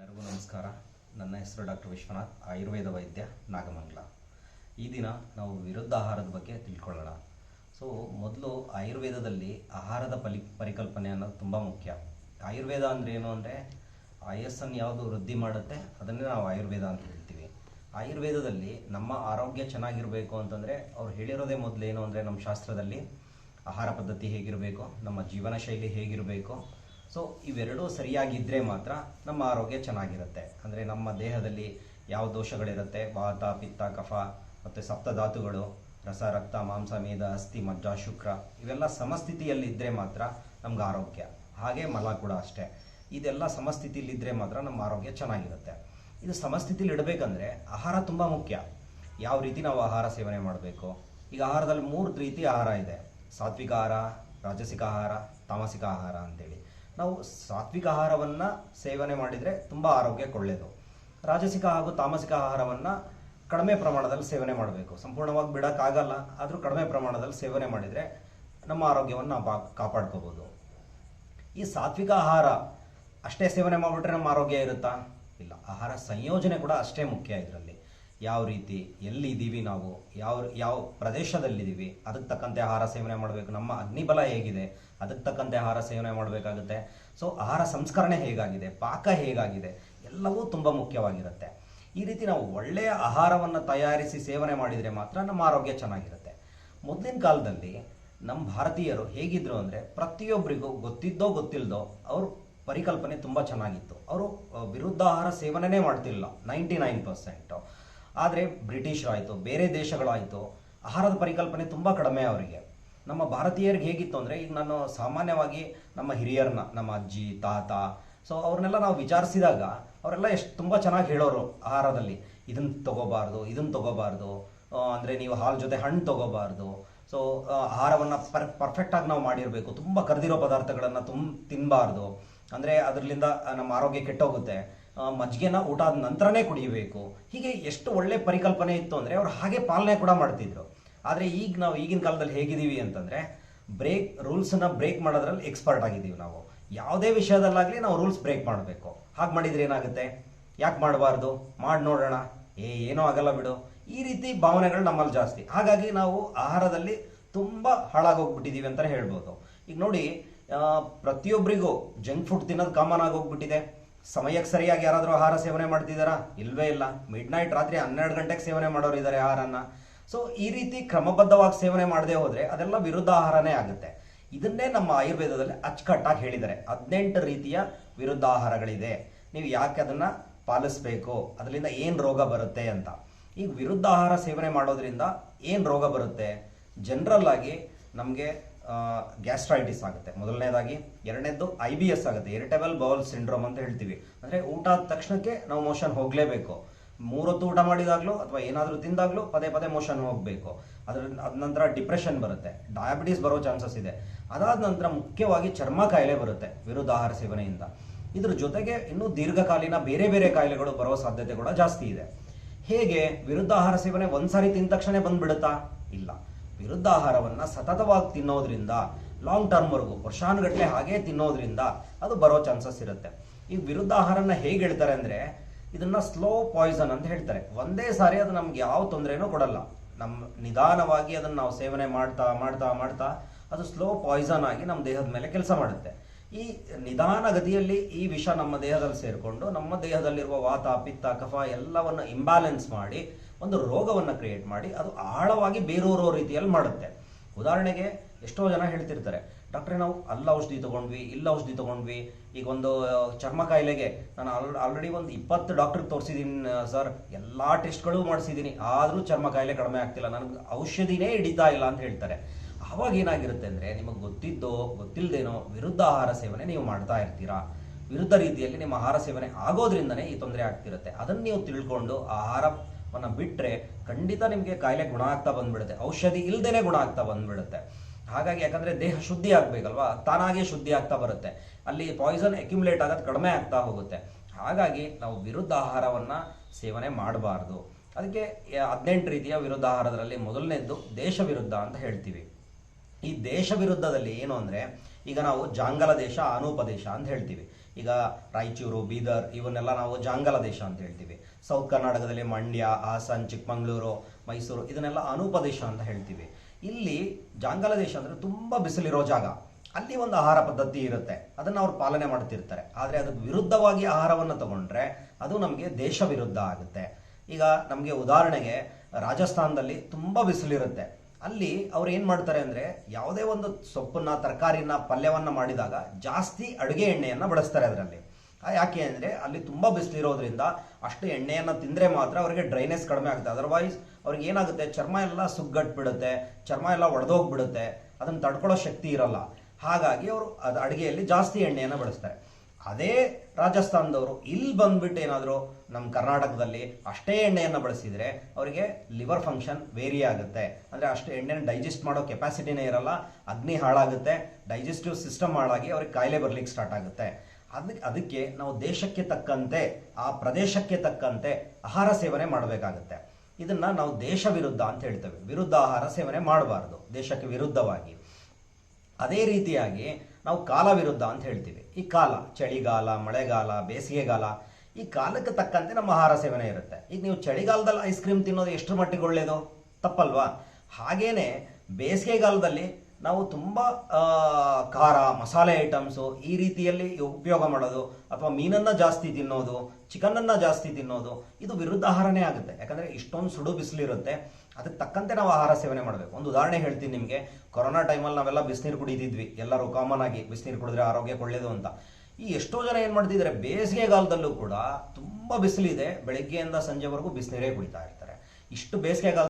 ಎಲ್ಲರಿಗೂ ನಮಸ್ಕಾರ. ನನ್ನ ಹೆಸರು ಡಾಕ್ಟರ್ ವಿಶ್ವನಾಥ್, ಆಯುರ್ವೇದ ವೈದ್ಯ, ನಾಗಮಂಗಲ. ಈ ದಿನ ನಾವು ವಿರುದ್ಧ ಆಹಾರದ ಬಗ್ಗೆ ತಿಳ್ಕೊಳ್ಳೋಣ. ಸೊ ಮೊದಲು ಆಯುರ್ವೇದದಲ್ಲಿ ಆಹಾರದ ಪಲಿ ಪರಿಕಲ್ಪನೆ ಅನ್ನೋದು ತುಂಬ ಮುಖ್ಯ. ಆಯುರ್ವೇದ ಅಂದರೆ ಏನು ಅಂದರೆ, ಆಯಸ್ಸನ್ನು ಯಾವುದು ವೃದ್ಧಿ ಮಾಡುತ್ತೆ, ಅದನ್ನೇ ನಾವು ಆಯುರ್ವೇದ ಅಂತ ಹೇಳ್ತೀವಿ. ಆಯುರ್ವೇದದಲ್ಲಿ ನಮ್ಮ ಆರೋಗ್ಯ ಚೆನ್ನಾಗಿರಬೇಕು ಅಂತಂದರೆ, ಅವ್ರು ಹೇಳಿರೋದೇ ಮೊದಲು ಏನು ಅಂದರೆ ನಮ್ಮ ಶಾಸ್ತ್ರದಲ್ಲಿ, ಆಹಾರ ಪದ್ಧತಿ ಹೇಗಿರಬೇಕು, ನಮ್ಮ ಜೀವನ ಶೈಲಿ ಹೇಗಿರಬೇಕು ಸೊ ಇವೆರಡೂ ಸರಿಯಾಗಿದ್ದರೆ ಮಾತ್ರ ನಮ್ಮ ಆರೋಗ್ಯ ಚೆನ್ನಾಗಿರುತ್ತೆ. ಅಂದರೆ ನಮ್ಮ ದೇಹದಲ್ಲಿ ಯಾವ ದೋಷಗಳಿರುತ್ತೆ? ವಾತ, ಪಿತ್ತ, ಕಫ, ಮತ್ತು ಸಪ್ತಧಾತುಗಳು, ರಸ, ರಕ್ತ, ಮಾಂಸ ಮೇಧ ಅಸ್ಥಿ, ಮಜ್ಜ, ಶುಕ್ರ, ಇವೆಲ್ಲ ಸಮಸ್ಥಿತಿಯಲ್ಲಿದ್ದರೆ ಮಾತ್ರ ನಮ್ಗೆ ಆರೋಗ್ಯ. ಹಾಗೆ ಮಲ ಕೂಡ ಅಷ್ಟೇ. ಇದೆಲ್ಲ ಸಮಸ್ಥಿತಿಯಲ್ಲಿದ್ದರೆ ಮಾತ್ರ ನಮ್ಮ ಆರೋಗ್ಯ ಚೆನ್ನಾಗಿರುತ್ತೆ. ಇದು ಸಮಸ್ಥಿತಿಲಿ ಇಡಬೇಕಂದ್ರೆ ಆಹಾರ ತುಂಬ ಮುಖ್ಯ. ಯಾವ ರೀತಿ ನಾವು ಆಹಾರ ಸೇವನೆ ಮಾಡಬೇಕು? ಈಗ ಆಹಾರದಲ್ಲಿ ಮೂರು ರೀತಿ ಆಹಾರ ಇದೆ. ಸಾತ್ವಿಕ ಆಹಾರ, ರಾಜಸಿಕ ಆಹಾರ, ತಾಮಸಿಕ ಆಹಾರ ಅಂತೇಳಿ. ನಾವು ಸಾತ್ವಿಕ ಆಹಾರವನ್ನು ಸೇವನೆ ಮಾಡಿದರೆ ತುಂಬ ಆರೋಗ್ಯಕ್ಕೆ ಒಳ್ಳೆಯದು ರಾಜಸಿಕ ಹಾಗೂ ತಾಮಸಿಕ ಆಹಾರವನ್ನು ಕಡಿಮೆ ಪ್ರಮಾಣದಲ್ಲಿ ಸೇವನೆ ಮಾಡಬೇಕು. ಸಂಪೂರ್ಣವಾಗಿ ಬಿಡೋಕ್ಕಾಗಲ್ಲ, ಆದರೂ ಕಡಿಮೆ ಪ್ರಮಾಣದಲ್ಲಿ ಸೇವನೆ ಮಾಡಿದರೆ ನಮ್ಮ ಆರೋಗ್ಯವನ್ನು ನಾವು ಬಾ- ಕಾಪಾಡ್ಕೋಬೋದು. ಈ ಸಾತ್ವಿಕ ಆಹಾರ ಅಷ್ಟೇ ಸೇವನೆ ಮಾಡಿಬಿಟ್ರೆ ನಮ್ಮ ಆರೋಗ್ಯ ಇರುತ್ತಾ? ಇಲ್ಲ, ಆಹಾರ ಸಂಯೋಜನೆ ಕೂಡ ಅಷ್ಟೇ ಮುಖ್ಯ ಇದರಲ್ಲಿ. ಯಾವ ರೀತಿ ಎಲ್ಲಿದ್ದೀವಿ ನಾವು? ಯಾವ ಯಾವ ಪ್ರದೇಶದಲ್ಲಿದ್ದೀವಿ? ಅದಕ್ಕೆ ತಕ್ಕಂತೆ ಆಹಾರ ಸೇವನೆ ಮಾಡಬೇಕು. ನಮ್ಮ ಅಗ್ನಿಬಲ ಹೇಗಿದೆ? ಅದಕ್ಕೆ ತಕ್ಕಂತೆ ಆಹಾರ ಸೇವನೆ ಮಾಡಬೇಕಾಗುತ್ತೆ. ಸೊ ಆಹಾರ ಸಂಸ್ಕರಣೆ ಹೇಗಾಗಿದೆ? ಪಾಕ ಹೇಗಾಗಿದೆ? ಎಲ್ಲವೂ ತುಂಬ ಮುಖ್ಯವಾಗಿರುತ್ತೆ. ಈ ರೀತಿ ನಾವು ಒಳ್ಳೆಯ ಆಹಾರವನ್ನು ತಯಾರಿಸಿ ಸೇವನೆ ಮಾಡಿದರೆ ಮಾತ್ರ ನಮ್ಮ ಆರೋಗ್ಯ ಚೆನ್ನಾಗಿರುತ್ತೆ. ಮೊದಲಿನ ಕಾಲದಲ್ಲಿ ನಮ್ಮ ಭಾರತೀಯರು ಹೇಗಿದ್ರು ಅಂದರೆ ಪ್ರತಿಯೊಬ್ಬರಿಗೂ ಗೊತ್ತಿದ್ದೋ ಗೊತ್ತಿಲ್ಲದೋ ಅವರು ಪರಿಕಲ್ಪನೆ ತುಂಬ ಚೆನ್ನಾಗಿತ್ತು. ಅವರು ವಿರುದ್ಧ ಆಹಾರ ಸೇವನೆ ಮಾಡ್ತಿಲ್ಲ. Ninety nine percent. ಆದರೆ ಬ್ರಿಟಿಷರಾಯಿತು, ಬೇರೆ ದೇಶಗಳಾಯಿತು, ಆಹಾರದ ಪರಿಕಲ್ಪನೆ ತುಂಬ ಕಡಿಮೆ ಅವರಿಗೆ. ನಮ್ಮ ಭಾರತೀಯರಿಗೆ ಹೇಗಿತ್ತು ಅಂದರೆ, ಈಗ ನಾನು ಸಾಮಾನ್ಯವಾಗಿ ನಮ್ಮ ಹಿರಿಯರನ್ನ, ನಮ್ಮ ಅಜ್ಜಿ, ತಾತ ಸೊ ಅವ್ರನ್ನೆಲ್ಲ ನಾವು ವಿಚಾರಿಸಿದಾಗ ಅವರೆಲ್ಲ ಎಷ್ಟು ತುಂಬ ಚೆನ್ನಾಗಿ ಹೇಳೋರು ಆಹಾರದಲ್ಲಿ. ಇದನ್ನು ತಗೋಬಾರ್ದು ಇದನ್ನು ತಗೋಬಾರ್ದು ಅಂದರೆ ನೀವು ಹಾಲು ಜೊತೆ ಹಣ್ಣು ತಗೋಬಾರ್ದು. ಸೊ ಆಹಾರವನ್ನು ಪರ್ ಪರ್ಫೆಕ್ಟಾಗಿ ನಾವು ಮಾಡಿರಬೇಕು. ತುಂಬ ಕರೆದಿರೋ ಪದಾರ್ಥಗಳನ್ನು ತುಂಬ ತಿನ್ನಬಾರ್ದು ಅಂದರೆ ಅದರಿಂದ ನಮ್ಮ ಆರೋಗ್ಯ ಕೆಟ್ಟೋಗುತ್ತೆ. ಮಜ್ಜಿಗೆನ ಊಟ ಆದ ನಂತರನೇ ಕುಡಿಯಬೇಕು ಹೀಗೆ ಎಷ್ಟು ಒಳ್ಳೆ ಪರಿಕಲ್ಪನೆ ಇತ್ತು ಅಂದರೆ ಅವ್ರು ಹಾಗೆ ಪಾಲನೆ ಕೂಡ ಮಾಡ್ತಿದ್ರು. ಆದರೆ ಈಗ ನಾವು ಈಗಿನ ಕಾಲದಲ್ಲಿ ಹೇಗಿದ್ದೀವಿ ಅಂತಂದರೆ ಬ್ರೇಕ್ ರೂಲ್ಸನ್ನು ಬ್ರೇಕ್ ಮಾಡೋದ್ರಲ್ಲಿ ಎಕ್ಸ್ಪರ್ಟ್ ಆಗಿದ್ದೀವಿ ನಾವು. ಯಾವುದೇ ವಿಷಯದಲ್ಲಾಗಲಿ ನಾವು ರೂಲ್ಸ್ ಬ್ರೇಕ್ ಮಾಡಬೇಕು. ಹಾಗೆ ಮಾಡಿದ್ರೆ ಏನಾಗುತ್ತೆ? ಯಾಕೆ ಮಾಡಬಾರ್ದು? ಮಾಡಿ ನೋಡೋಣ. ಏ, ಏನೂ ಆಗಲ್ಲ ಬಿಡು. ಈ ರೀತಿ ಭಾವನೆಗಳು ನಮ್ಮಲ್ಲಿ ಜಾಸ್ತಿ. ಹಾಗಾಗಿ ನಾವು ಆಹಾರದಲ್ಲಿ ತುಂಬ ಹಾಳಾಗೋಗ್ಬಿಟ್ಟಿದ್ದೀವಿ ಅಂತಲೇ ಹೇಳ್ಬೋದು. ಈಗ ನೋಡಿ ಪ್ರತಿಯೊಬ್ಬರಿಗೂ ಜಂಕ್ ಫುಡ್ ತಿನ್ನೋದು ಕಾಮನ್ ಆಗೋಗ್ಬಿಟ್ಟಿದೆ. ಸಮಯಕ್ಕೆ ಸರಿಯಾಗಿ ಯಾರಾದರೂ ಆಹಾರ ಸೇವನೆ ಮಾಡ್ತಿದ್ದಾರಾ? ಇಲ್ವೇ ಇಲ್ಲ. ಮಿಡ್ ನೈಟ್ ರಾತ್ರಿ ಹನ್ನೆರಡು ಗಂಟೆಗೆ ಸೇವನೆ ಮಾಡೋರು ಇದ್ದಾರೆ ಆಹಾರನ. ಸೊ ಈ ರೀತಿ ಕ್ರಮಬದ್ಧವಾಗಿ ಸೇವನೆ ಮಾಡದೆ ಹೋದರೆ ಅದೆಲ್ಲ ವಿರುದ್ಧ ಆಹಾರನೇ ಆಗುತ್ತೆ. ಇದನ್ನೇ ನಮ್ಮ ಆಯುರ್ವೇದದಲ್ಲಿ ಅಚ್ಚುಕಟ್ಟಾಗಿ ಹೇಳಿದ್ದಾರೆ. ಹದಿನೆಂಟು ರೀತಿಯ ವಿರುದ್ಧ ಆಹಾರಗಳಿದೆ. ನೀವು ಯಾಕೆ ಅದನ್ನು ಪಾಲಿಸ್ಬೇಕು? ಅದರಿಂದ ಏನು ರೋಗ ಬರುತ್ತೆ ಅಂತ. ಈಗ ವಿರುದ್ಧ ಆಹಾರ ಸೇವನೆ ಮಾಡೋದ್ರಿಂದ ಏನು ರೋಗ ಬರುತ್ತೆ? ಜನರಲ್ ನಮಗೆ ಗ್ಯಾಸ್ಟ್ರೈಟಿಸ್ ಆಗುತ್ತೆ. ಮೊದಲನೇದಾಗಿ, ಎರಡನೇದ್ದು ಐ ಬಿ ಎಸ್ ಆಗುತ್ತೆ. ಇರಿಟೇಬಲ್ ಬೌಲ್ ಸಿಂಡ್ರೋಮ್ ಅಂತ ಹೇಳ್ತೀವಿ. ಅಂದರೆ ಊಟ ಆದ ತಕ್ಷಣಕ್ಕೆ ನಾವು ಮೋಷನ್ ಹೋಗಲೇಬೇಕು. ಮೂರೊತ್ತು ಊಟ ಮಾಡಿದಾಗಲೂ ಅಥವಾ ಏನಾದರೂ ತಿಂದಾಗಲೂ ಪದೇ ಪದೇ ಮೋಷನ್ ಹೋಗಬೇಕು. ಅದರ, ಅದ ನಂತರ ಡಿಪ್ರೆಷನ್ ಬರುತ್ತೆ. ಡಯಾಬಿಟೀಸ್ ಬರೋ ಚಾನ್ಸಸ್ ಇದೆ. ಅದಾದ ನಂತರ ಮುಖ್ಯವಾಗಿ ಚರ್ಮ ಕಾಯಿಲೆ ಬರುತ್ತೆ ವಿರುದ್ಧ ಆಹಾರ ಸೇವನೆಯಿಂದ. ಇದ್ರ ಜೊತೆಗೆ ಇನ್ನೂ ದೀರ್ಘಕಾಲೀನ ಬೇರೆ ಬೇರೆ ಕಾಯಿಲೆಗಳು ಬರೋ ಸಾಧ್ಯತೆ ಕೂಡ ಜಾಸ್ತಿ ಇದೆ. ಹೇಗೆ ವಿರುದ್ಧ ಆಹಾರ ಸೇವನೆ ಒಂದ್ಸಾರಿ ತಿಂದ ತಕ್ಷಣ ಬಂದ್ಬಿಡುತ್ತಾ? ಇಲ್ಲ. ವಿರುದ್ಧ ಆಹಾರವನ್ನ ಸತತವಾಗಿ ತಿನ್ನೋದ್ರಿಂದ ಲಾಂಗ್ ಟರ್ಮ್ವರೆಗೂ ವರ್ಷಾನುಗಟ್ಟಲೆ ಹಾಗೆ ತಿನ್ನೋದ್ರಿಂದ ಅದು ಬರೋ ಚಾನ್ಸಸ್ ಇರುತ್ತೆ. ಈ ವಿರುದ್ಧ ಆಹಾರನ ಹೇಗೆ ಹೇಳ್ತಾರೆ ಅಂದ್ರೆ, ಇದನ್ನ ಸ್ಲೋ ಪಾಯ್ಸನ್ ಅಂತ ಹೇಳ್ತಾರೆ. ಒಂದೇ ಸಾರಿ ಅದು ನಮ್ಗೆ ಯಾವ ತೊಂದರೆನೂ ಕೊಡಲ್ಲ. ನಮ್ಮ ನಿಧಾನವಾಗಿ ಅದನ್ನು ನಾವು ಸೇವನೆ ಮಾಡ್ತಾ ಮಾಡ್ತಾ ಮಾಡ್ತಾ ಅದು ಸ್ಲೋ ಪಾಯ್ಸನ್ ಆಗಿ ನಮ್ಮ ದೇಹದ ಮೇಲೆ ಕೆಲಸ ಮಾಡುತ್ತೆ. ಈ ನಿಧಾನ ಗತಿಯಲ್ಲಿ ಈ ವಿಷ ನಮ್ಮ ದೇಹದಲ್ಲಿ ಸೇರಿಕೊಂಡು, ನಮ್ಮ ದೇಹದಲ್ಲಿರುವ ವಾತ, ಪಿತ್ತ, ಕಫ ಎಲ್ಲವನ್ನು ಇಂಬ್ಯಾಲೆನ್ಸ್ ಮಾಡಿ ಒಂದು ರೋಗವನ್ನು ಕ್ರಿಯೇಟ್ ಮಾಡಿ ಅದು ಆಳವಾಗಿ ಬೇರೂರೋ ರೀತಿಯಲ್ಲಿ ಮಾಡುತ್ತೆ. ಉದಾಹರಣೆಗೆ ಎಷ್ಟೋ ಜನ ಹೇಳ್ತಿರ್ತಾರೆ, ಡಾಕ್ಟ್ರೆ, ನಾವು ಅಲ್ಲ ಔಷಧಿ ತಗೊಂಡ್ವಿ, ಇಲ್ಲ ಔಷಧಿ ತಗೊಂಡ್ವಿ. ಈಗ ಒಂದು ಚರ್ಮ ಕಾಯಿಲೆಗೆ ನಾನು ಆಲ್ ಆಲ್ರೆಡಿ ಒಂದು ಇಪ್ಪತ್ತು ಡಾಕ್ಟ್ರಿಗೆ ತೋರಿಸಿದ್ದೀನಿ ಸರ್. ಎಲ್ಲ ಟೆಸ್ಟ್ಗಳು ಮಾಡಿಸಿದ್ದೀನಿ ಆದರೂ ಚರ್ಮ ಕಾಯಿಲೆ ಕಡಿಮೆ ಆಗ್ತಿಲ್ಲ. ನನಗೆ ಔಷಧಿನೇ ಹಿಡಿತಾ ಇಲ್ಲ ಅಂತ ಹೇಳ್ತಾರೆ. ಆವಾಗ ಏನಾಗಿರುತ್ತೆ ಅಂದರೆ ನಿಮಗೆ ಗೊತ್ತಿದ್ದೋ ಗೊತ್ತಿಲ್ಲದೇನೋ ವಿರುದ್ಧ ಆಹಾರ ಸೇವನೆ ನೀವು ಮಾಡ್ತಾ ಇರ್ತೀರಾ? ವಿರುದ್ಧ ರೀತಿಯಲ್ಲಿ ನಿಮ್ಮ ಆಹಾರ ಸೇವನೆ ಆಗೋದ್ರಿಂದನೇ ಈ ತೊಂದರೆ ಆಗ್ತಿರುತ್ತೆ. ಅದನ್ನು ನೀವು ತಿಳ್ಕೊಂಡು ಆಹಾರವನ್ನು ಬಿಟ್ಟರೆ ಖಂಡಿತ ನಿಮಗೆ ಕಾಯಿಲೆ ಗುಣ ಆಗ್ತಾ ಬಂದ್ಬಿಡುತ್ತೆ. ಔಷಧಿ ಇಲ್ದೇನೆ ಗುಣ ಆಗ್ತಾ ಬಂದ್ಬಿಡುತ್ತೆ. ಹಾಗಾಗಿ ಯಾಕಂದ್ರೆ ದೇಹ ಶುದ್ಧಿ ಆಗ್ಬೇಕಲ್ವಾ? ತಾನಾಗೆ ಶುದ್ಧಿ ಆಗ್ತಾ ಬರುತ್ತೆ. ಅಲ್ಲಿ ಪಾಯ್ಸನ್ ಅಕ್ಯುಮುಲೇಟ್ ಆಗೋದು ಕಡಿಮೆ ಆಗ್ತಾ ಹೋಗುತ್ತೆ. ಹಾಗಾಗಿ ನಾವು ವಿರುದ್ಧ ಆಹಾರವನ್ನು ಸೇವನೆ ಮಾಡಬಾರ್ದು. ಅದಕ್ಕೆ ಹದಿನೆಂಟು ರೀತಿಯ ವಿರುದ್ಧ ಆಹಾರದಲ್ಲಿ ಮೊದಲನೇದ್ದು ದೇಶ ವಿರುದ್ಧ ಅಂತ ಹೇಳ್ತೀವಿ. ಈ ದೇಶ ವಿರುದ್ಧದಲ್ಲಿ ಏನು ಅಂದರೆ ಈಗ ನಾವು ಜಾಂಗಲ ದೇಶ ಆನೂಪ ದೇಶ ಅಂತ ಹೇಳ್ತೀವಿ. ಈಗ ರಾಯಚೂರು, ಬೀದರ್ ಇವನ್ನೆಲ್ಲ ನಾವು ಜಾಂಗಲ ದೇಶ ಅಂತ ಹೇಳ್ತೀವಿ. ಸೌತ್ ಕರ್ನಾಟಕದಲ್ಲಿ ಮಂಡ್ಯ, ಹಾಸನ್, ಚಿಕ್ಕಮಂಗ್ಳೂರು, ಮೈಸೂರು ಇದನ್ನೆಲ್ಲ ಅನೂಪ ದೇಶ ಅಂತ ಹೇಳ್ತೀವಿ. ಇಲ್ಲಿ ಜಾಂಗಲ ದೇಶ ಅಂದರೆ ತುಂಬ ಬಿಸಿಲಿರೋ ಜಾಗ. ಅಲ್ಲಿ ಒಂದು ಆಹಾರ ಪದ್ಧತಿ ಇರುತ್ತೆ. ಅದನ್ನು ಅವ್ರು ಪಾಲನೆ ಮಾಡ್ತಿರ್ತಾರೆ. ಆದರೆ ಅದಕ್ಕೆ ವಿರುದ್ಧವಾಗಿ ಆಹಾರವನ್ನು ತಗೊಂಡ್ರೆ ಅದು ನಮಗೆ ದೇಶ ವಿರುದ್ಧ ಆಗುತ್ತೆ. ಈಗ ನಮಗೆ ಉದಾಹರಣೆಗೆ ರಾಜಸ್ಥಾನದಲ್ಲಿ ತುಂಬ ಬಿಸಿಲಿರುತ್ತೆ. ಅಲ್ಲಿ ಅವ್ರು ಏನು ಮಾಡ್ತಾರೆ ಅಂದರೆ ಯಾವುದೇ ಒಂದು ಸೊಪ್ಪನ್ನ ತರಕಾರಿನ ಪಲ್ಯವನ್ನ ಮಾಡಿದಾಗ ಜಾಸ್ತಿ ಅಡುಗೆ ಎಣ್ಣೆಯನ್ನು ಬಳಸ್ತಾರೆ ಅದರಲ್ಲಿ. ಯಾಕೆ ಅಂದರೆ ಅಲ್ಲಿ ತುಂಬ ಬಿಸಿಲಿರೋದ್ರಿಂದ ಅಷ್ಟು ಎಣ್ಣೆಯನ್ನು ತಿಂದರೆ ಮಾತ್ರ ಅವರಿಗೆ ಡ್ರೈನೆಸ್ ಕಡಿಮೆ ಆಗುತ್ತೆ. ಅದರ್ವೈಸ್ ಅವ್ರಿಗೆ ಏನಾಗುತ್ತೆ? ಚರ್ಮ ಎಲ್ಲ ಸುಗ್ಗಟ್ಬಿಡುತ್ತೆ, ಚರ್ಮ ಎಲ್ಲ ಒಡೆದೋಗ್ಬಿಡುತ್ತೆ, ಅದನ್ನು ತಡ್ಕೊಳ್ಳೋ ಶಕ್ತಿ ಇರಲ್ಲ. ಹಾಗಾಗಿ ಅವರು ಅದು ಅಡುಗೆಯಲ್ಲಿ ಜಾಸ್ತಿ ಎಣ್ಣೆಯನ್ನು ಬಳಸ್ತಾರೆ. ಅದೇ ರಾಜಸ್ಥಾನದವರು ಇಲ್ಲಿ ಬಂದ್ಬಿಟ್ಟು ಏನಾದರೂ ನಮ್ಮ ಕರ್ನಾಟಕದಲ್ಲಿ ಅಷ್ಟೇ ಎಣ್ಣೆಯನ್ನು ಬಳಸಿದರೆ ಅವರಿಗೆ ಲಿವರ್ ಫಂಕ್ಷನ್ ವೇರಿ ಆಗುತ್ತೆ. ಅಂದರೆ ಅಷ್ಟು ಎಣ್ಣೆನ ಡೈಜೆಸ್ಟ್ ಮಾಡೋ ಕೆಪಾಸಿಟಿನೇ ಇರಲ್ಲ, ಅಗ್ನಿ ಹಾಳಾಗುತ್ತೆ ಡೈಜೆಸ್ಟಿವ್ ಸಿಸ್ಟಮ್ ಹಾಳಾಗಿ ಅವ್ರಿಗೆ ಕಾಯಿಲೆ ಬರ್ಲಿಕ್ಕೆ ಸ್ಟಾರ್ಟ್ ಆಗುತ್ತೆ. ಅದಕ್ಕೆ ಅದಕ್ಕೆ ನಾವು ದೇಶಕ್ಕೆ ತಕ್ಕಂತೆ, ಆ ಪ್ರದೇಶಕ್ಕೆ ತಕ್ಕಂತೆ ಆಹಾರ ಸೇವನೆ ಮಾಡಬೇಕಾಗುತ್ತೆ. ಇದನ್ನು ನಾವು ದೇಶ ವಿರುದ್ಧ ಅಂತ ಹೇಳ್ತೇವೆ. ವಿರುದ್ಧ ಆಹಾರ ಸೇವನೆ ಮಾಡಬಾರ್ದು, ದೇಶಕ್ಕೆ ವಿರುದ್ಧವಾಗಿ. ಅದೇ ರೀತಿಯಾಗಿ ನಾವು ಕಾಲ ವಿರುದ್ಧ ಅಂತ ಹೇಳ್ತೀವಿ. ಈ ಕಾಲ, ಚಳಿಗಾಲ, ಮಳೆಗಾಲ, ಬೇಸಿಗೆಗಾಲ, ಈ ಕಾಲಕ್ಕೆ ತಕ್ಕಂತೆ ನಮ್ಮ ಆಹಾರ ಸೇವನೆ ಇರುತ್ತೆ. ಈಗ ನೀವು ಚಳಿಗಾಲದಲ್ಲಿ ಐಸ್ ಕ್ರೀಮ್ ತಿನ್ನೋದು ಎಷ್ಟು ಮಟ್ಟಿಗೆ ಒಳ್ಳೆಯದು ತಪ್ಪಲ್ವಾ? ಹಾಗೇನೆ ಬೇಸಿಗೆಗಾಲದಲ್ಲಿ ನಾವು ತುಂಬ ಖಾರ, ಮಸಾಲೆ ಐಟಮ್ಸು ಈ ರೀತಿಯಲ್ಲಿ ಉಪಯೋಗ ಮಾಡೋದು, ಅಥವಾ ಮೀನನ್ನು ಜಾಸ್ತಿ ತಿನ್ನೋದು ಚಿಕನನ್ನು ಜಾಸ್ತಿ ತಿನ್ನೋದು, ಇದು ವಿರುದ್ಧ ಆಹಾರನೇ ಆಗುತ್ತೆ. ಯಾಕಂದರೆ ಇಷ್ಟೊಂದು ಸುಡು ಬಿಸಿಲಿರುತ್ತೆ. ಅದಕ್ಕೆ ತಕ್ಕಂತೆ ನಾವು ಆಹಾರ ಸೇವನೆ ಮಾಡಬೇಕು. ಒಂದು ಉದಾಹರಣೆ ಹೇಳ್ತೀನಿ ನಿಮಗೆ. ಕೊರೋನಾ ಟೈಮಲ್ಲಿ ನಾವೆಲ್ಲ ಬಿಸಿನೀರು ಕುಡಿತಿದ್ವಿ. ಎಲ್ಲರೂ ಕಾಮನ್ ಆಗಿ ಬಿಸಿನೀರು ಕುಡಿದ್ರೆ ಆರೋಗ್ಯಕ್ಕೆ ಒಳ್ಳೇದು ಅಂತ. ಈ ಎಷ್ಟೋ ಜನ ಏನು ಮಾಡ್ತಿದ್ದಾರೆ, ಬೇಸಿಗೆಗಾಲದಲ್ಲೂ ಕೂಡ ತುಂಬ ಬಿಸಿಲಿದೆ. ಬೆಳಗ್ಗೆಯಿಂದ ಸಂಜೆವರೆಗೂ ಬಿಸಿನೀರೇ ಕುಡಿತಾ ಇರ್ತಾರೆ. ಇಷ್ಟು ಬೇಸಿಗೆಗಾಲ